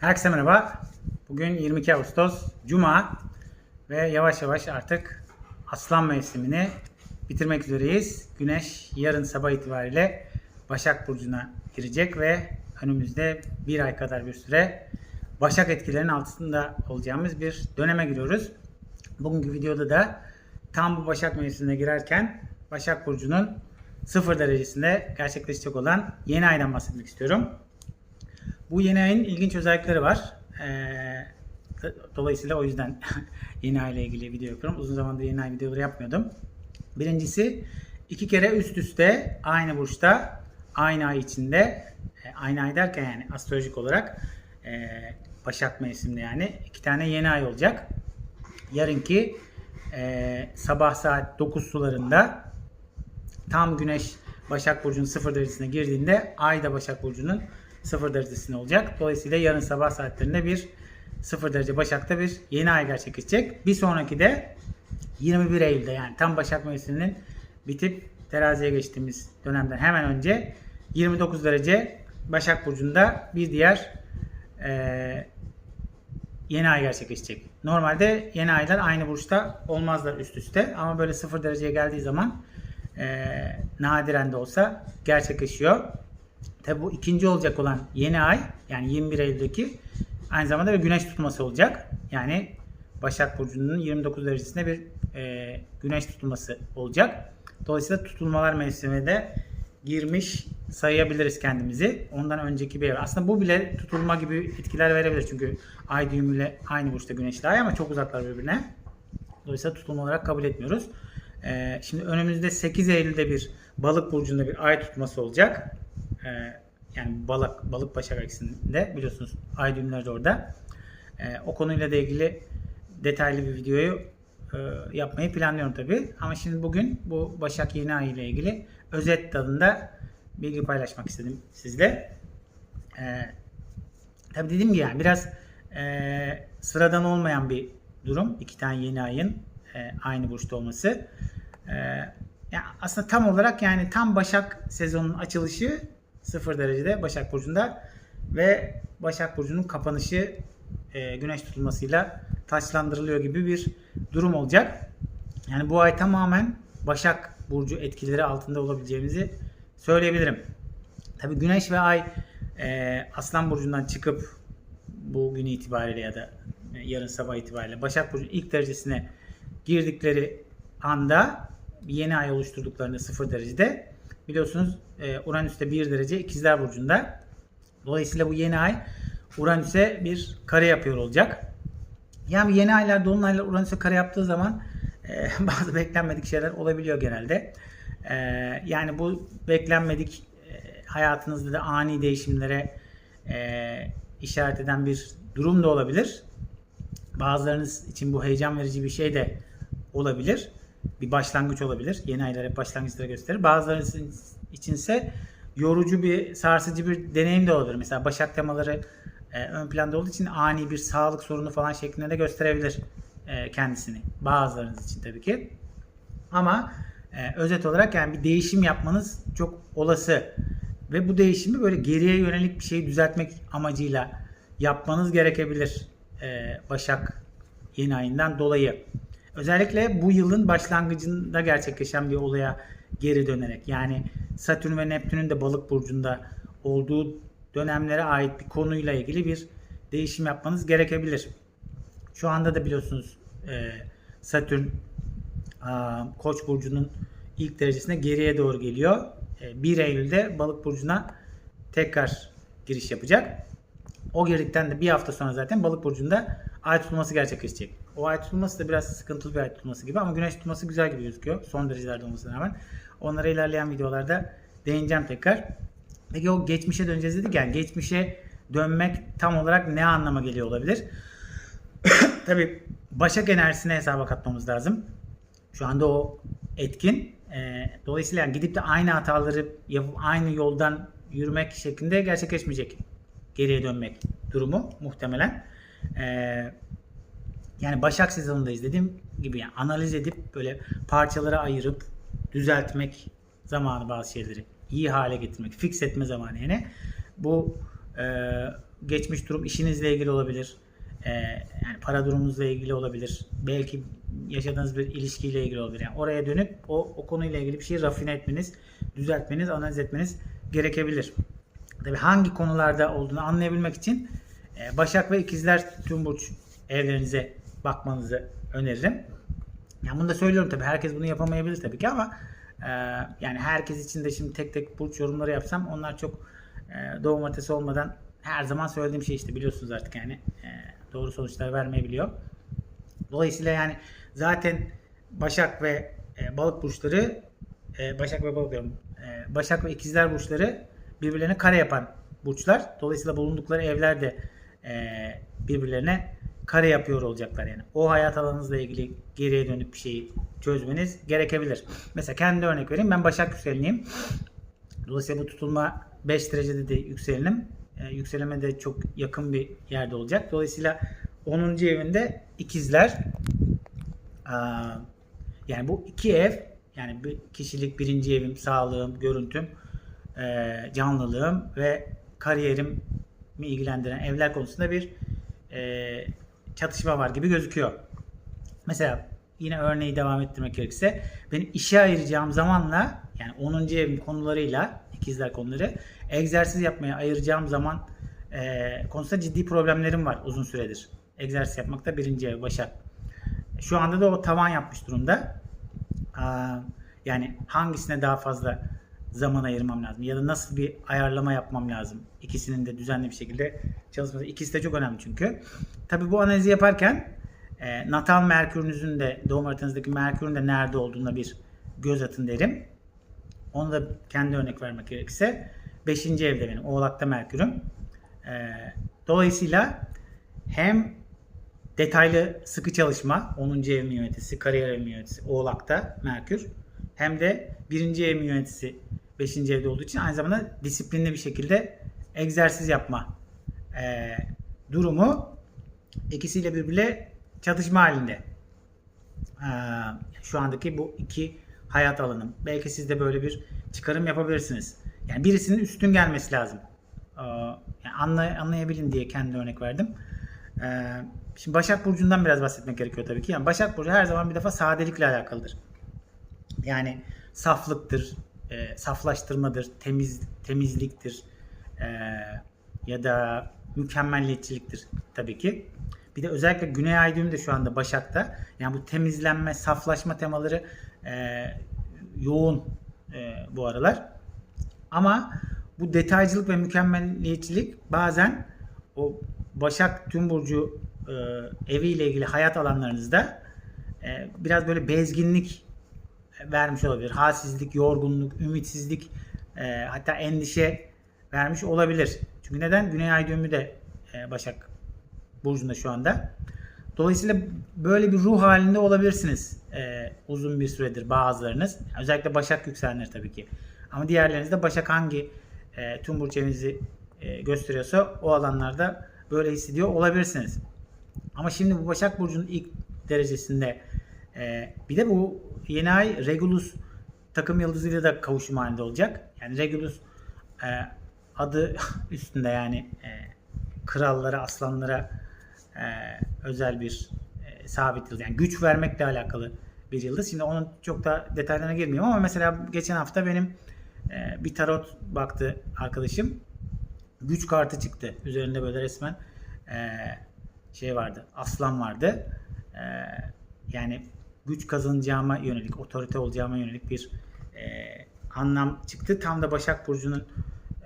Herkese merhaba. Bugün 22 Ağustos Cuma ve yavaş yavaş artık Aslan mevsimini bitirmek üzereyiz. Güneş yarın sabah itibariyle Başak Burcu'na girecek ve önümüzde bir ay kadar bir süre Başak etkilerinin altında olacağımız bir döneme giriyoruz. Bugünkü videoda da tam bu Başak mevsimine girerken Başak Burcu'nun sıfır derecesinde gerçekleşecek olan yeni aydan bahsetmek istiyorum. Bu yeni ayın ilginç özellikleri var. Ee, dolayısıyla o yüzden yeni ay ile ilgili video yapıyorum. Uzun zamandır yeni ay videoları yapmıyordum. Birincisi iki kere üst üste aynı burçta aynı ay içinde e, aynı ay derken yani astrolojik olarak e, Başak mevsiminde yani iki tane yeni ay olacak. Yarınki e, sabah saat 9 sularında tam güneş Başak Burcu'nun sıfır derecesine girdiğinde ay da Başak Burcu'nun sıfır derecesinde olacak. Dolayısıyla yarın sabah saatlerinde bir sıfır derece Başak'ta bir yeni ay gerçekleşecek. Bir sonraki de 21 Eylül'de yani tam Başak mevsiminin bitip teraziye geçtiğimiz dönemden hemen önce 29 derece Başak Burcu'nda bir diğer eee yeni ay gerçekleşecek. Normalde yeni aylar aynı burçta olmazlar üst üste ama böyle sıfır dereceye geldiği zaman e, nadiren de olsa gerçekleşiyor. Tabi bu ikinci olacak olan yeni ay yani 21 Eylül'deki aynı zamanda bir güneş tutulması olacak. Yani Başak Burcu'nun 29 derecesinde bir e, güneş tutulması olacak. Dolayısıyla tutulmalar mevsimine de girmiş sayabiliriz kendimizi. Ondan önceki bir ev. Aslında bu bile tutulma gibi etkiler verebilir. Çünkü ay düğümüyle aynı burçta güneşli ay ama çok uzaklar birbirine. Dolayısıyla tutulma olarak kabul etmiyoruz. Ee, şimdi önümüzde 8 Eylül'de bir balık burcunda bir ay tutması olacak. Ee, yani balık balık başak aksinde biliyorsunuz ay düğümleri de orada. Ee, o konuyla da ilgili detaylı bir videoyu e, yapmayı planlıyorum tabi. Ama şimdi bugün bu Başak yeni ay ile ilgili özet tadında bilgi paylaşmak istedim sizle. Ee, tabi dediğim gibi yani biraz e, sıradan olmayan bir durum. İki tane yeni ayın e, aynı burçta olması. E, yani aslında tam olarak yani tam Başak sezonunun açılışı 0 derecede Başak Burcu'nda ve Başak Burcu'nun kapanışı e, güneş tutulmasıyla taçlandırılıyor gibi bir durum olacak. Yani bu ay tamamen Başak Burcu etkileri altında olabileceğimizi söyleyebilirim. Tabi Güneş ve Ay e, Aslan Burcu'ndan çıkıp bugün itibariyle ya da yarın sabah itibariyle Başak Burcu ilk derecesine girdikleri anda yeni ay oluşturduklarında 0 derecede biliyorsunuz e, Uranüs'te 1 derece ikizler burcunda. Dolayısıyla bu yeni ay Uranüs'e bir kare yapıyor olacak. Yani yeni aylar, dolunaylar Uranüs'e kare yaptığı zaman e, bazı beklenmedik şeyler olabiliyor genelde. E, yani bu beklenmedik e, hayatınızda da ani değişimlere e, işaret eden bir durum da olabilir. Bazılarınız için bu heyecan verici bir şey de olabilir. Bir başlangıç olabilir. Yeni aylar hep başlangıçları gösterir. Bazılarınız içinse yorucu bir, sarsıcı bir deneyim de olabilir. Mesela Başak temaları e, ön planda olduğu için ani bir sağlık sorunu falan şeklinde de gösterebilir e, kendisini. Bazılarınız için tabii ki. Ama e, özet olarak yani bir değişim yapmanız çok olası. Ve bu değişimi böyle geriye yönelik bir şeyi düzeltmek amacıyla yapmanız gerekebilir. E, Başak yeni ayından dolayı. Özellikle bu yılın başlangıcında gerçekleşen bir olaya geri dönerek yani Satürn ve Neptün'ün de balık burcunda olduğu dönemlere ait bir konuyla ilgili bir değişim yapmanız gerekebilir. Şu anda da biliyorsunuz e, Satürn Koç burcunun ilk derecesine geriye doğru geliyor. E, 1 Eylül'de balık burcuna tekrar giriş yapacak. O girdikten de bir hafta sonra zaten balık burcunda ay tutulması gerçekleşecek. O ay tutulması da biraz sıkıntılı bir ay tutulması gibi ama güneş tutulması güzel gibi gözüküyor. Son derecelerde olmasına rağmen. Onlara ilerleyen videolarda değineceğim tekrar. Peki o geçmişe döneceğiz dedik yani geçmişe dönmek tam olarak ne anlama geliyor olabilir? Tabi Başak enerjisine hesaba katmamız lazım. Şu anda o etkin. E, dolayısıyla yani gidip de aynı hataları yapıp aynı yoldan yürümek şeklinde gerçekleşmeyecek. Geriye dönmek durumu muhtemelen. E, yani Başak sezonundayız dediğim gibi yani analiz edip böyle parçalara ayırıp düzeltmek zamanı bazı şeyleri iyi hale getirmek, fix etme zamanı yani. Bu e, geçmiş durum işinizle ilgili olabilir. Ee, yani para durumunuzla ilgili olabilir. Belki yaşadığınız bir ilişkiyle ilgili olabilir. Yani oraya dönüp o, o konuyla ilgili bir şeyi rafine etmeniz, düzeltmeniz, analiz etmeniz gerekebilir. Tabii hangi konularda olduğunu anlayabilmek için e, Başak ve İkizler tüm burç evlerinize bakmanızı öneririm. Yani bunu da söylüyorum tabii. Herkes bunu yapamayabilir tabii ki ama e, yani herkes için de şimdi tek tek burç yorumları yapsam onlar çok e, doğum haritası olmadan her zaman söylediğim şey işte biliyorsunuz artık yani e, doğru sonuçlar vermeyebiliyor. Dolayısıyla yani zaten Başak ve e, Balık burçları e, Başak ve Balık diyorum. E, Başak ve İkizler burçları birbirlerine kare yapan burçlar. Dolayısıyla bulundukları evler de e, birbirlerine kare yapıyor olacaklar yani. O hayat alanınızla ilgili geriye dönük bir şeyi çözmeniz gerekebilir. Mesela kendi örnek vereyim. Ben Başak yükseleniyim. Dolayısıyla bu tutulma 5 derecede de yükselenim. E, yükseleme de çok yakın bir yerde olacak. Dolayısıyla 10. evinde ikizler. Aa, yani bu iki ev yani bir kişilik birinci evim, sağlığım, görüntüm, e, canlılığım ve kariyerimi ilgilendiren evler konusunda bir e, çatışma var gibi gözüküyor. Mesela yine örneği devam ettirmek gerekirse benim işe ayıracağım zamanla yani 10. evim konularıyla ikizler konuları egzersiz yapmaya ayıracağım zaman e, konusunda ciddi problemlerim var uzun süredir. Egzersiz yapmakta birinci ev Başak. Şu anda da o tavan yapmış durumda. Aa, yani hangisine daha fazla zaman ayırmam lazım ya da nasıl bir ayarlama yapmam lazım. İkisinin de düzenli bir şekilde çalışması. İkisi de çok önemli çünkü. Tabi bu analizi yaparken e, natal merkürünüzün de doğum haritanızdaki merkürün de nerede olduğuna bir göz atın derim. Onu da kendi örnek vermek gerekirse 5. evde benim oğlakta merkürüm. E, dolayısıyla hem detaylı sıkı çalışma 10. ev yöneticisi, kariyer ev yöneticisi Oğlak'ta Merkür. Hem de 1. ev yöneticisi 5. evde olduğu için aynı zamanda disiplinli bir şekilde egzersiz yapma e, durumu ikisiyle birbirle çatışma halinde. E, şu andaki bu iki hayat alanım. Belki siz de böyle bir çıkarım yapabilirsiniz. Yani birisinin üstün gelmesi lazım. E, yani anlay anlayabilin diye kendi örnek verdim. Ee, şimdi Başak Burcu'ndan biraz bahsetmek gerekiyor tabii ki. Yani Başak Burcu her zaman bir defa sadelikle alakalıdır. Yani saflıktır, e, saflaştırmadır, temiz temizliktir e, ya da mükemmelliyetçiliktir tabii ki. Bir de özellikle Güney Ay düğümü şu anda Başak'ta. Yani bu temizlenme, saflaşma temaları e, yoğun e, bu aralar. Ama bu detaycılık ve mükemmelliyetçilik bazen o Başak Tüm Burcu e, eviyle ilgili hayat alanlarınızda e, biraz böyle bezginlik vermiş olabilir. Halsizlik, yorgunluk, ümitsizlik e, hatta endişe vermiş olabilir. Çünkü neden? Güney Ay düğümü de e, Başak Burcu'nda şu anda. Dolayısıyla böyle bir ruh halinde olabilirsiniz e, uzun bir süredir bazılarınız. Özellikle Başak yükselenler tabii ki. Ama diğerleriniz de Başak hangi e, tüm burç e, gösteriyorsa o alanlarda böyle hissediyor olabilirsiniz. Ama şimdi bu Başak Burcu'nun ilk derecesinde e, bir de bu yeni ay Regulus takım yıldızıyla da kavuşum halinde olacak. Yani Regulus e, adı üstünde yani e, krallara, aslanlara e, özel bir e, sabit yıldız. Yani güç vermekle alakalı bir yıldız. Şimdi onun çok da detaylarına girmiyorum ama mesela geçen hafta benim e, bir tarot baktı arkadaşım güç kartı çıktı. Üzerinde böyle resmen e, şey vardı. Aslan vardı. E, yani güç kazanacağıma yönelik, otorite olacağıma yönelik bir e, anlam çıktı. Tam da Başak Burcu'nun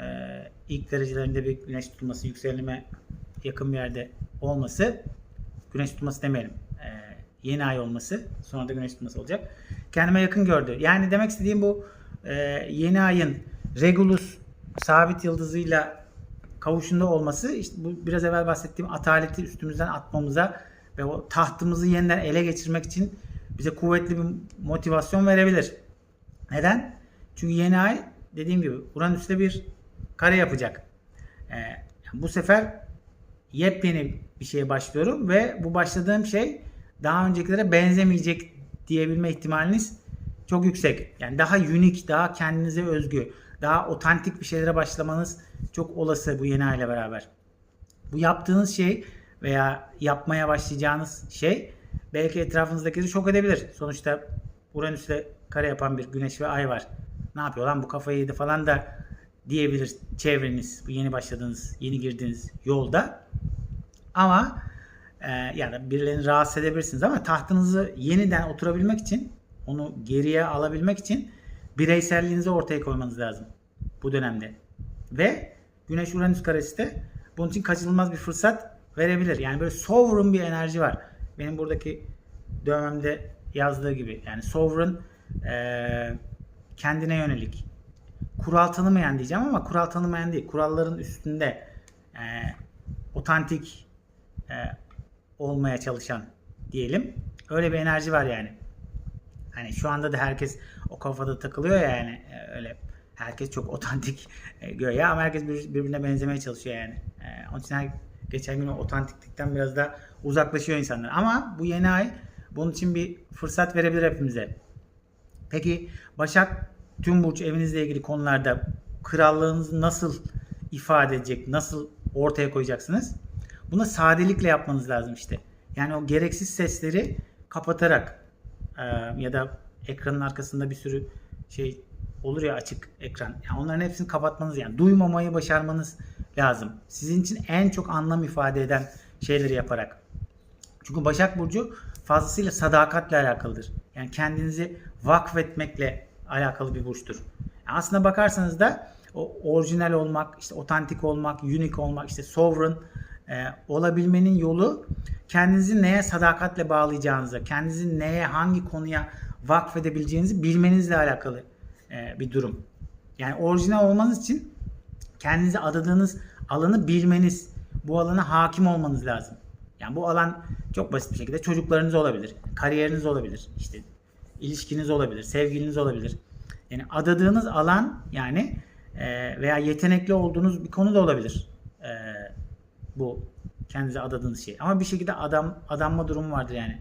e, ilk derecelerinde bir güneş tutulması, yükselime yakın bir yerde olması, güneş tutulması demeyelim, e, yeni ay olması, sonra da güneş tutulması olacak. Kendime yakın gördü. Yani demek istediğim bu e, yeni ayın Regulus sabit yıldızıyla kavuşunda olması işte bu biraz evvel bahsettiğim ataleti üstümüzden atmamıza ve o tahtımızı yeniden ele geçirmek için bize kuvvetli bir motivasyon verebilir. Neden? Çünkü yeni ay dediğim gibi Uranüs'te bir kare yapacak. Ee, bu sefer yepyeni bir şeye başlıyorum ve bu başladığım şey daha öncekilere benzemeyecek diyebilme ihtimaliniz çok yüksek. Yani daha unik, daha kendinize özgü, daha otantik bir şeylere başlamanız çok olası bu yeni aile beraber. Bu yaptığınız şey veya yapmaya başlayacağınız şey belki etrafınızdakileri şok edebilir. Sonuçta Uranüs'le kare yapan bir güneş ve ay var. Ne yapıyor lan bu kafayı yedi falan da diyebilir çevreniz bu yeni başladığınız, yeni girdiğiniz yolda. Ama e, ya da birilerini rahatsız edebilirsiniz ama tahtınızı yeniden oturabilmek için onu geriye alabilmek için bireyselliğinizi ortaya koymanız lazım bu dönemde. Ve Güneş Uranüs karesi de bunun için kaçınılmaz bir fırsat verebilir. Yani böyle sovereign bir enerji var. Benim buradaki dövmemde yazdığı gibi. Yani sovereign e, kendine yönelik. Kural tanımayan diyeceğim ama kural tanımayan değil. Kuralların üstünde e, otantik e, olmaya çalışan diyelim. Öyle bir enerji var yani. Hani şu anda da herkes o kafada takılıyor ya yani e, öyle herkes çok otantik e, göğe ama herkes bir- birbirine benzemeye çalışıyor yani. E, onun için her, geçen gün o otantiklikten biraz da uzaklaşıyor insanlar. Ama bu yeni ay bunun için bir fırsat verebilir hepimize. Peki Başak tüm burç evinizle ilgili konularda krallığınızı nasıl ifade edecek, nasıl ortaya koyacaksınız? Bunu sadelikle yapmanız lazım işte. Yani o gereksiz sesleri kapatarak e, ya da ekranın arkasında bir sürü şey olur ya açık ekran. Yani onların hepsini kapatmanız yani duymamayı başarmanız lazım. Sizin için en çok anlam ifade eden şeyleri yaparak. Çünkü Başak Burcu fazlasıyla sadakatle alakalıdır. Yani kendinizi vakfetmekle alakalı bir burçtur. Yani aslına bakarsanız da o orijinal olmak, işte otantik olmak, unique olmak, işte sovereign e, olabilmenin yolu kendinizi neye sadakatle bağlayacağınıza, kendinizi neye, hangi konuya vakfedebileceğinizi bilmenizle alakalı e, bir durum. Yani orijinal olmanız için kendinize adadığınız alanı bilmeniz, bu alana hakim olmanız lazım. Yani bu alan çok basit bir şekilde çocuklarınız olabilir, kariyeriniz olabilir, işte ilişkiniz olabilir, sevgiliniz olabilir. Yani adadığınız alan yani e, veya yetenekli olduğunuz bir konu da olabilir. E, bu kendinize adadığınız şey. Ama bir şekilde adam adanma durumu vardır yani.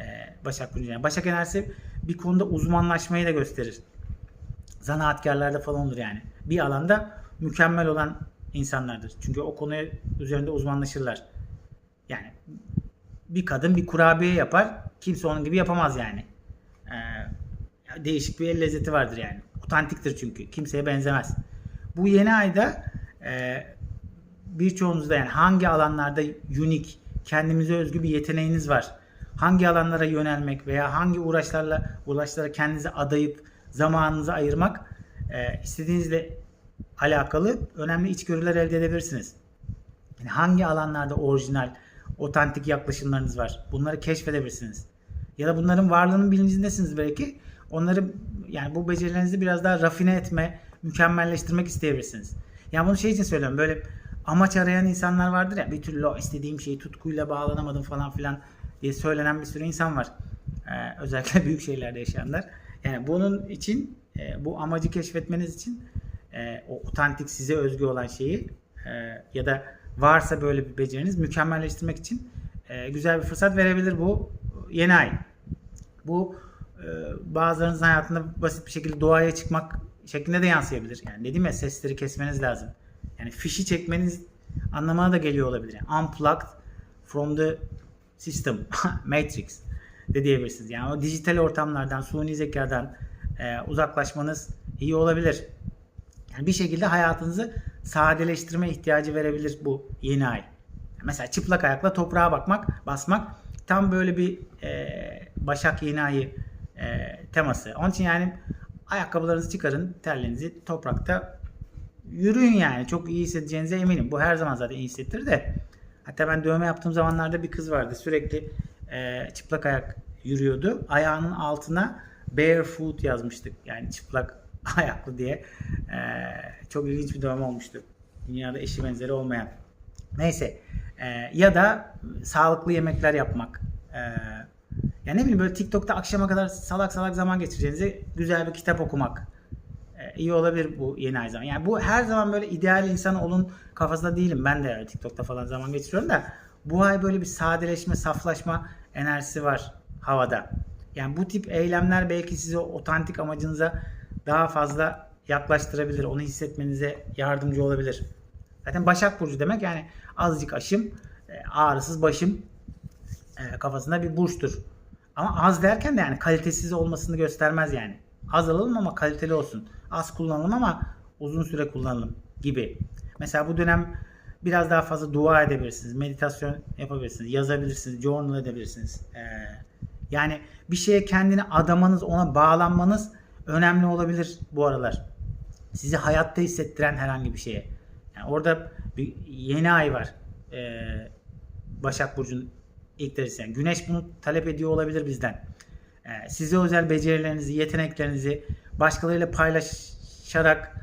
E, Başak Burcu. Yani Başak enerjisi bir konuda uzmanlaşmayı da gösterir. Zanaatkarlarda falan olur yani. Bir alanda mükemmel olan insanlardır. Çünkü o konu üzerinde uzmanlaşırlar. Yani bir kadın bir kurabiye yapar. Kimse onun gibi yapamaz yani. Ee, değişik bir lezzeti vardır yani. Otantiktir çünkü. Kimseye benzemez. Bu yeni ayda e, birçoğunuzda yani hangi alanlarda unique, kendimize özgü bir yeteneğiniz var. Hangi alanlara yönelmek veya hangi uğraşlarla uğraşlara kendinizi adayıp zamanınızı ayırmak e, istediğinizle alakalı önemli içgörüler elde edebilirsiniz. Yani hangi alanlarda orijinal, otantik yaklaşımlarınız var? Bunları keşfedebilirsiniz. Ya da bunların varlığının bilincindesiniz belki. Onları yani bu becerilerinizi biraz daha rafine etme, mükemmelleştirmek isteyebilirsiniz. Yani bunu şey için söylüyorum. Böyle amaç arayan insanlar vardır ya bir türlü o istediğim şeyi tutkuyla bağlanamadım falan filan diye söylenen bir sürü insan var. Ee, özellikle büyük şehirlerde yaşayanlar. Yani bunun için e, bu amacı keşfetmeniz için e, o otantik size özgü olan şeyi e, ya da varsa böyle bir beceriniz mükemmelleştirmek için e, güzel bir fırsat verebilir bu yeni ay. Bu e, bazılarınızın hayatında basit bir şekilde doğaya çıkmak şeklinde de yansıyabilir. Yani dedim ya sesleri kesmeniz lazım. Yani fişi çekmeniz anlamına da geliyor olabilir. Yani unplugged from the system, matrix de diyebilirsiniz. Yani o dijital ortamlardan, suni zekadan e, uzaklaşmanız iyi olabilir. Yani bir şekilde hayatınızı sadeleştirme ihtiyacı verebilir bu yeni ay. Mesela çıplak ayakla toprağa bakmak, basmak tam böyle bir e, Başak yeni ayı e, teması. Onun için yani ayakkabılarınızı çıkarın, terlerinizi toprakta yürüyün yani. Çok iyi hissedeceğinize eminim. Bu her zaman zaten iyi hissettirir de. Hatta ben dövme yaptığım zamanlarda bir kız vardı. Sürekli e, çıplak ayak yürüyordu. Ayağının altına barefoot yazmıştık. Yani çıplak ayaklı diye. E, çok ilginç bir dövme olmuştu. Dünyada eşi benzeri olmayan. Neyse. E, ya da sağlıklı yemekler yapmak. E, ya ne bileyim böyle TikTok'ta akşama kadar salak salak zaman geçireceğinize güzel bir kitap okumak e, iyi olabilir bu yeni ay zaman. Yani bu her zaman böyle ideal insan olun kafasında değilim. Ben de yani TikTok'ta falan zaman geçiriyorum da bu ay böyle bir sadeleşme, saflaşma enerjisi var havada. Yani bu tip eylemler belki sizi otantik amacınıza daha fazla yaklaştırabilir. Onu hissetmenize yardımcı olabilir. Zaten Başak Burcu demek yani azıcık aşım, e, ağrısız başım e, kafasında bir burçtur. Ama az derken de yani kalitesiz olmasını göstermez yani. Az alalım ama kaliteli olsun. Az kullanalım ama uzun süre kullanalım gibi. Mesela bu dönem biraz daha fazla dua edebilirsiniz. Meditasyon yapabilirsiniz. Yazabilirsiniz. Journal edebilirsiniz. Ee, yani bir şeye kendini adamanız, ona bağlanmanız önemli olabilir bu aralar. Sizi hayatta hissettiren herhangi bir şeye. Yani orada bir yeni ay var. Ee, Başak Burcu'nun ilk derecesi. Yani güneş bunu talep ediyor olabilir bizden. Ee, size özel becerilerinizi, yeteneklerinizi başkalarıyla paylaşarak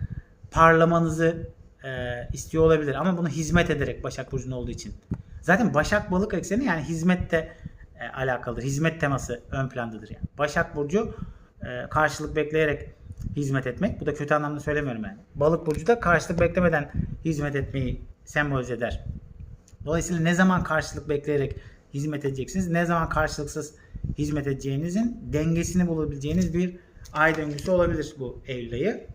parlamanızı e, istiyor olabilir. Ama bunu hizmet ederek Başak Burcu'nun olduğu için. Zaten Başak Balık ekseni yani hizmette e, alakalıdır. Hizmet teması ön plandadır yani. Başak Burcu e, karşılık bekleyerek hizmet etmek. Bu da kötü anlamda söylemiyorum yani. Balık Burcu da karşılık beklemeden hizmet etmeyi sembolize eder. Dolayısıyla ne zaman karşılık bekleyerek hizmet edeceksiniz, ne zaman karşılıksız hizmet edeceğinizin dengesini bulabileceğiniz bir ay döngüsü olabilir bu Eylül ayı.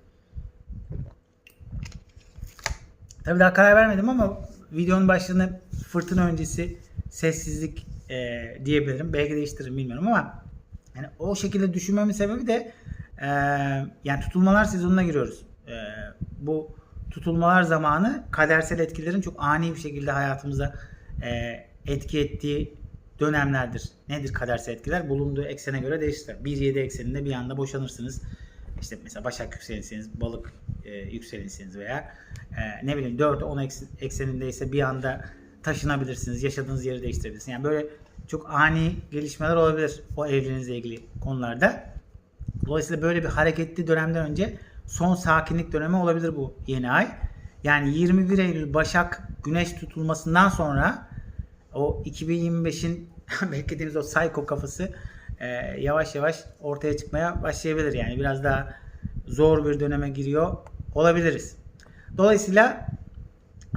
Tabii daha karar vermedim ama videonun başlığını fırtına öncesi sessizlik e, diyebilirim. Belki değiştiririm bilmiyorum ama yani o şekilde düşünmemin sebebi de e, yani tutulmalar sezonuna giriyoruz. E, bu tutulmalar zamanı kadersel etkilerin çok ani bir şekilde hayatımıza e, etki ettiği dönemlerdir. Nedir kadersel etkiler? Bulunduğu eksene göre değişir. 1-7 ekseninde bir anda boşanırsınız. İşte mesela Başak yükselinseniz, Balık e, yükselinseniz veya e, ne bileyim 4-10 ekseninde ise bir anda taşınabilirsiniz. Yaşadığınız yeri değiştirebilirsiniz. Yani böyle çok ani gelişmeler olabilir o evliliğinizle ilgili konularda. Dolayısıyla böyle bir hareketli dönemden önce son sakinlik dönemi olabilir bu yeni ay. Yani 21 Eylül Başak Güneş tutulmasından sonra o 2025'in beklediğimiz o psycho kafası e, yavaş yavaş ortaya çıkmaya başlayabilir. Yani biraz daha zor bir döneme giriyor olabiliriz. Dolayısıyla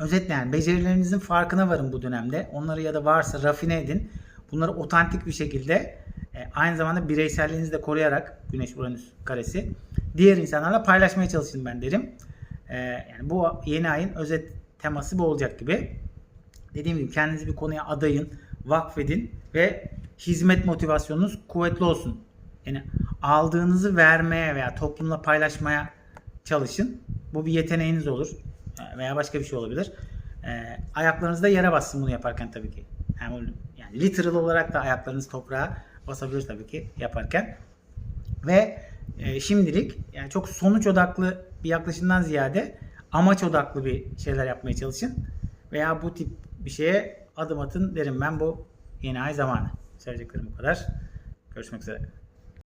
özetle yani becerilerinizin farkına varın bu dönemde. Onları ya da varsa rafine edin. Bunları otantik bir şekilde e, aynı zamanda bireyselliğinizi de koruyarak Güneş Uranüs karesi diğer insanlarla paylaşmaya çalışın ben derim. E, yani bu yeni ayın özet teması bu olacak gibi. Dediğim gibi kendinizi bir konuya adayın, vakfedin ve hizmet motivasyonunuz kuvvetli olsun. Yani aldığınızı vermeye veya toplumla paylaşmaya çalışın. Bu bir yeteneğiniz olur e, veya başka bir şey olabilir. E, ayaklarınız yere bassın bunu yaparken tabii ki. Yani, yani literal olarak da ayaklarınız toprağa basabilir tabii ki yaparken. Ve e, şimdilik yani çok sonuç odaklı bir yaklaşımdan ziyade amaç odaklı bir şeyler yapmaya çalışın. Veya bu tip bir şeye adım atın derim ben bu yeni ay zamanı. Söyleyeceklerim bu kadar. Görüşmek üzere.